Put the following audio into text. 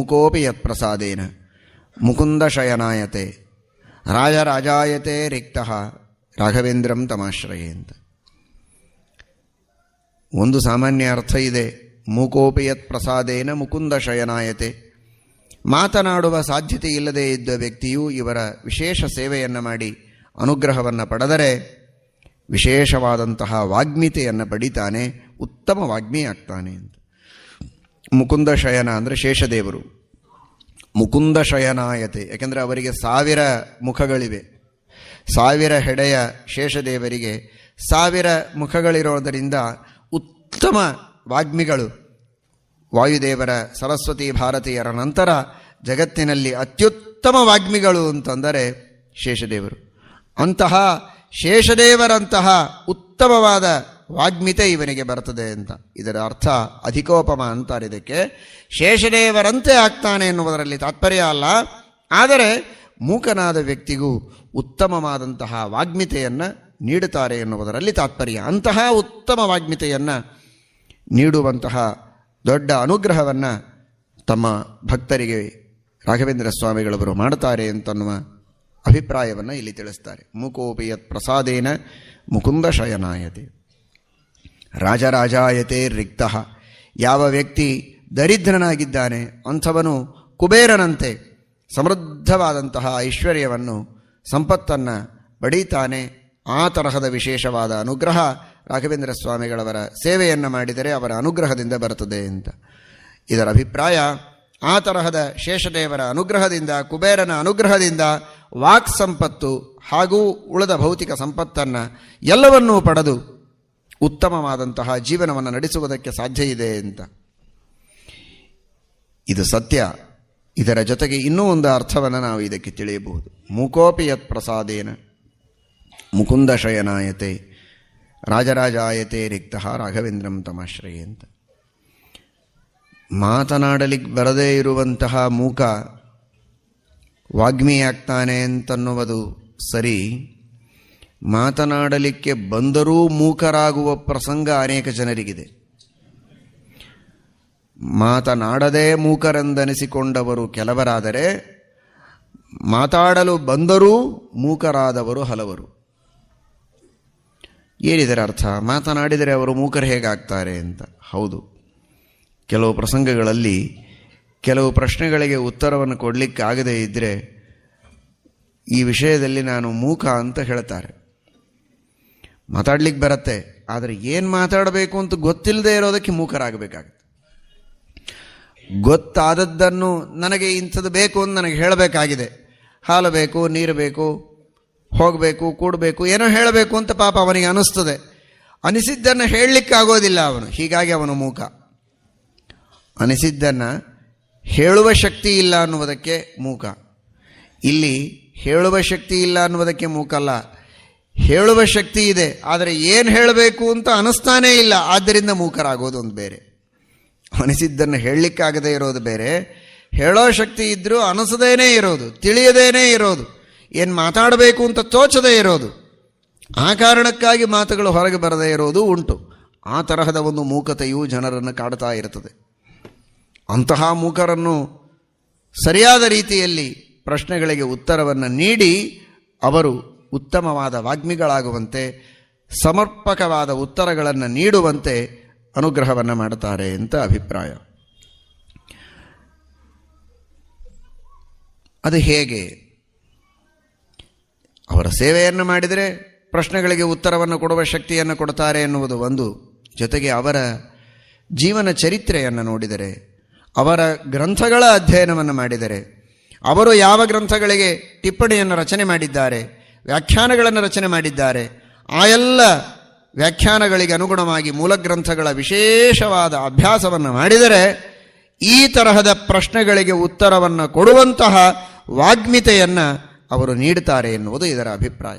ಮುಕೋಪಿ ಯತ್ಪ್ರಸಾದೇನ ಮುಕುಂದ ಶಯನಾಯತೆ ರಾಜರಾಜಾಯತೆ ರಿಕ್ತಃ ರಾಘವೇಂದ್ರಂ ತಮಾಶ್ರಯೇ ಅಂತ ಒಂದು ಸಾಮಾನ್ಯ ಅರ್ಥ ಇದೆ. ಮೂಕೋಪಿ ಯತ್ ಪ್ರಸಾದೇನ ಮುಕುಂದ ಶಯನಾಯತೆ ಮಾತನಾಡುವ ಸಾಧ್ಯತೆ ಇಲ್ಲದೇ ಇದ್ದ ವ್ಯಕ್ತಿಯು ಇವರ ವಿಶೇಷ ಸೇವೆಯನ್ನು ಮಾಡಿ ಅನುಗ್ರಹವನ್ನು ಪಡೆದರೆ ವಿಶೇಷವಾದಂತಹ ವಾಗ್ಮಿತೆಯನ್ನು ಪಡಿತಾನೆ, ಉತ್ತಮ ವಾಗ್ಮಿಯಾಗ್ತಾನೆ ಅಂತ. ಮುಕುಂದ ಶಯನ ಅಂದರೆ ಶೇಷದೇವರು. ಮುಕುಂದ ಶಯನಾಯತೆ. ಯಾಕೆಂದರೆ ಅವರಿಗೆ ಸಾವಿರ ಮುಖಗಳಿವೆ. ಸಾವಿರ ಹೆಡೆಯ ಶೇಷದೇವರಿಗೆ ಸಾವಿರ ಮುಖಗಳಿರೋದರಿಂದ ಉತ್ತಮ ವಾಗ್ಮಿಗಳು ವಾಯುದೇವರ ಸರಸ್ವತಿ ಭಾರತೀಯರ ನಂತರ ಜಗತ್ತಿನಲ್ಲಿ ಅತ್ಯುತ್ತಮ ವಾಗ್ಮಿಗಳು ಅಂತಂದರೆ ಶೇಷದೇವರು. ಅಂತಹ ಶೇಷದೇವರಂತಹ ಉತ್ತಮವಾದ ವಾಗ್ಮಿತೆ ಇವನಿಗೆ ಬರ್ತದೆ ಅಂತ. ಇದರ ಅರ್ಥ ಅಧಿಕೋಪಮ ಅಂತಾರೆ ಇದಕ್ಕೆ. ಶೇಷದೇವರಂತೆ ಆಗ್ತಾನೆ ಎನ್ನುವುದರಲ್ಲಿ ತಾತ್ಪರ್ಯ ಅಲ್ಲ. ಆದರೆ ಮೂಕನಾದ ವ್ಯಕ್ತಿಗೂ ಉತ್ತಮವಾದಂತಹ ವಾಗ್ಮಿತೆಯನ್ನು ನೀಡುತ್ತಾರೆ ಎನ್ನುವುದರಲ್ಲಿ ತಾತ್ಪರ್ಯ. ಅಂತಹ ಉತ್ತಮ ವಾಗ್ಮಿತೆಯನ್ನು ನೀಡುವಂತಹ ದೊಡ್ಡ ಅನುಗ್ರಹವನ್ನು ತಮ್ಮ ಭಕ್ತರಿಗೆ ರಾಘವೇಂದ್ರ ಸ್ವಾಮಿಗಳವರು ಮಾಡುತ್ತಾರೆ ಅಂತನ್ನುವ ಅಭಿಪ್ರಾಯವನ್ನು ಇಲ್ಲಿ ತಿಳಿಸ್ತಾರೆ. ಮೂಕೋಪಿಯತ್ ಪ್ರಸಾದೇನ ಮುಕುಂದ ಶಯನಾಯತೆ. ರಾಜರಾಜಾಯತೆ ರಿಕ್ತ. ಯಾವ ವ್ಯಕ್ತಿ ದರಿದ್ರನಾಗಿದ್ದಾನೆ, ಅಂಥವನು ಕುಬೇರನಂತೆ ಸಮೃದ್ಧವಾದಂತಹ ಐಶ್ವರ್ಯವನ್ನು, ಸಂಪತ್ತನ್ನು ಪಡೀತಾನೆ. ಆ ತರಹದ ವಿಶೇಷವಾದ ಅನುಗ್ರಹ ರಾಘವೇಂದ್ರ ಸ್ವಾಮಿಗಳವರ ಸೇವೆಯನ್ನು ಮಾಡಿದರೆ ಅವರ ಅನುಗ್ರಹದಿಂದ ಬರುತ್ತದೆ ಅಂತ. ಇದರ ಅಭಿಪ್ರಾಯ, ಆ ತರಹದ ಶೇಷದೇವರ ಅನುಗ್ರಹದಿಂದ, ಕುಬೇರನ ಅನುಗ್ರಹದಿಂದ ವಾಕ್ ಸಂಪತ್ತು ಹಾಗೂ ಉಳಿದ ಭೌತಿಕ ಸಂಪತ್ತನ್ನು ಎಲ್ಲವನ್ನೂ ಪಡೆದು ಉತ್ತಮವಾದಂತಹ ಜೀವನವನ್ನು ನಡೆಸುವುದಕ್ಕೆ ಸಾಧ್ಯ ಇದೆ ಅಂತ. ಇದು ಸತ್ಯ. ಇದರ ಜೊತೆಗೆ ಇನ್ನೂ ಒಂದು ಅರ್ಥವನ್ನು ನಾವು ಇದಕ್ಕೆ ತಿಳಿಯಬಹುದು. ಮೂಕೋಪಿ ಯತ್ ಪ್ರಸಾದೇನ ಮುಕುಂದ ಶಯನಾಯತೆ ರಾಜರಾಜಾಯತೆ ರಿಕ್ತ ರಾಘವೇಂದ್ರಂ ತಮಾಶ್ರಯ ಅಂತ. ಮಾತನಾಡಲಿಕ್ಕೆ ಬರದೇ ಇರುವಂತಹ ಮೂಕ ವಾಗ್ಮಿಯಾಗ್ತಾನೆ ಅಂತನ್ನುವುದು ಸರಿ. ಮಾತನಾಡಲಿಕ್ಕೆ ಬಂದರೂ ಮೂಕರಾಗುವ ಪ್ರಸಂಗ ಅನೇಕ ಜನರಿಗಿದೆ. ಮಾತನಾಡದೇ ಮೂಕರೆಂದನಿಸಿಕೊಂಡವರು ಕೆಲವರಾದರೆ, ಮಾತಾಡಲು ಬಂದರೂ ಮೂಕರಾದವರು ಹಲವರು. ಏನಿದರ ಅರ್ಥ? ಮಾತನಾಡಿದರೆ ಅವರು ಮೂಕರು ಹೇಗಾಗ್ತಾರೆ ಅಂತ. ಹೌದು. ಕೆಲವು ಪ್ರಸಂಗಗಳಲ್ಲಿ ಕೆಲವು ಪ್ರಶ್ನೆಗಳಿಗೆ ಉತ್ತರವನ್ನು ಕೊಡಲಿಕ್ಕಾಗದೇ ಇದ್ದರೆ ಈ ವಿಷಯದಲ್ಲಿ ನಾನು ಮೂಕ ಅಂತ ಹೇಳ್ತಾರೆ. ಮಾತಾಡ್ಲಿಕ್ಕೆ ಬರುತ್ತೆ. ಆದರೆ ಏನು ಮಾತಾಡಬೇಕು ಅಂತ ಗೊತ್ತಿಲ್ಲದೆ ಇರೋದಕ್ಕೆ ಮೂಕರಾಗಬೇಕಾಗುತ್ತೆ. ಗೊತ್ತಾದದ್ದನ್ನು ನನಗೆ ಇಂಥದ್ದು ಬೇಕು ಅಂತ ನನಗೆ ಹೇಳಬೇಕಾಗಿದೆ. ಹಾಲು ಬೇಕು, ನೀರು ಬೇಕು, ಹೋಗಬೇಕು, ಕೂಡಬೇಕು, ಏನೋ ಹೇಳಬೇಕು ಅಂತ ಪಾಪ ಅವನಿಗೆ ಅನಿಸ್ತದೆ. ಅನಿಸಿದ್ದನ್ನು ಹೇಳಲಿಕ್ಕಾಗೋದಿಲ್ಲ ಅವನು. ಹೀಗಾಗಿ ಅವನು ಮೂಕ. ಅನಿಸಿದ್ದನ್ನು ಹೇಳುವ ಶಕ್ತಿ ಇಲ್ಲ ಅನ್ನುವುದಕ್ಕೆ ಮೂಕ. ಇಲ್ಲಿ ಹೇಳುವ ಶಕ್ತಿ ಇಲ್ಲ ಅನ್ನುವುದಕ್ಕೆ ಮೂಕಲ್ಲ. ಹೇಳುವ ಶಕ್ತಿ ಇದೆ, ಆದರೆ ಏನು ಹೇಳಬೇಕು ಅಂತ ಅನಿಸ್ತಾನೇ ಇಲ್ಲ. ಆದ್ದರಿಂದ ಮೂಕರಾಗೋದು ಒಂದು ಬೇರೆ. ಅನಿಸಿದ್ದನ್ನು ಹೇಳಲಿಕ್ಕಾಗದೇ ಇರೋದು ಬೇರೆ. ಹೇಳೋ ಶಕ್ತಿ ಇದ್ದರೂ ಅನಿಸದೇನೇ ಇರೋದು, ತಿಳಿಯದೇನೇ ಇರೋದು, ಏನು ಮಾತಾಡಬೇಕು ಅಂತ ತೋಚದೇ ಇರೋದು. ಆ ಕಾರಣಕ್ಕಾಗಿ ಮಾತುಗಳು ಹೊರಗೆ ಬರದೇ ಇರೋದು ಉಂಟು. ಆ ತರಹದ ಒಂದು ಮೂಕತೆಯು ಜನರನ್ನು ಕಾಡ್ತಾ ಇರುತ್ತದೆ ಅಂತಹ ಮೂಕರನ್ನು ಸರಿಯಾದ ರೀತಿಯಲ್ಲಿ ಪ್ರಶ್ನೆಗಳಿಗೆ ಉತ್ತರವನ್ನು ನೀಡಿ ಅವರು ಉತ್ತಮವಾದ ವಾಗ್ಮಿಗಳಾಗುವಂತೆ, ಸಮರ್ಪಕವಾದ ಉತ್ತರಗಳನ್ನು ನೀಡುವಂತೆ ಅನುಗ್ರಹವನ್ನು ಮಾಡುತ್ತಾರೆ ಅಂತ ಅಭಿಪ್ರಾಯ. ಅದು ಹೇಗೆ? ಅವರ ಸೇವೆಯನ್ನು ಮಾಡಿದರೆ ಪ್ರಶ್ನೆಗಳಿಗೆ ಉತ್ತರವನ್ನು ಕೊಡುವ ಶಕ್ತಿಯನ್ನು ಕೊಡುತ್ತಾರೆ ಎನ್ನುವುದು ಒಂದು. ಜೊತೆಗೆ ಅವರ ಜೀವನ ಚರಿತ್ರೆಯನ್ನು ನೋಡಿದರೆ, ಅವರ ಗ್ರಂಥಗಳ ಅಧ್ಯಯನವನ್ನು ಮಾಡಿದರೆ, ಅವರು ಯಾವ ಗ್ರಂಥಗಳಿಗೆ ಟಿಪ್ಪಣಿಯನ್ನು ರಚನೆ ಮಾಡಿದ್ದಾರೆ ವ್ಯಾಖ್ಯಾನಗಳನ್ನು ರಚನೆ ಮಾಡಿದ್ದಾರೆ. ಆ ಎಲ್ಲ ವ್ಯಾಖ್ಯಾನಗಳಿಗೆ ಅನುಗುಣವಾಗಿ ಮೂಲ ಗ್ರಂಥಗಳ ವಿಶೇಷವಾದ ಅಭ್ಯಾಸವನ್ನು ಮಾಡಿದರೆ, ಈ ತರಹದ ಪ್ರಶ್ನೆಗಳಿಗೆ ಉತ್ತರವನ್ನು ಕೊಡುವಂತಹ ವಾಗ್ಮಿತೆಯನ್ನು ಅವರು ನೀಡುತ್ತಾರೆ ಎನ್ನುವುದು ಇದರ ಅಭಿಪ್ರಾಯ.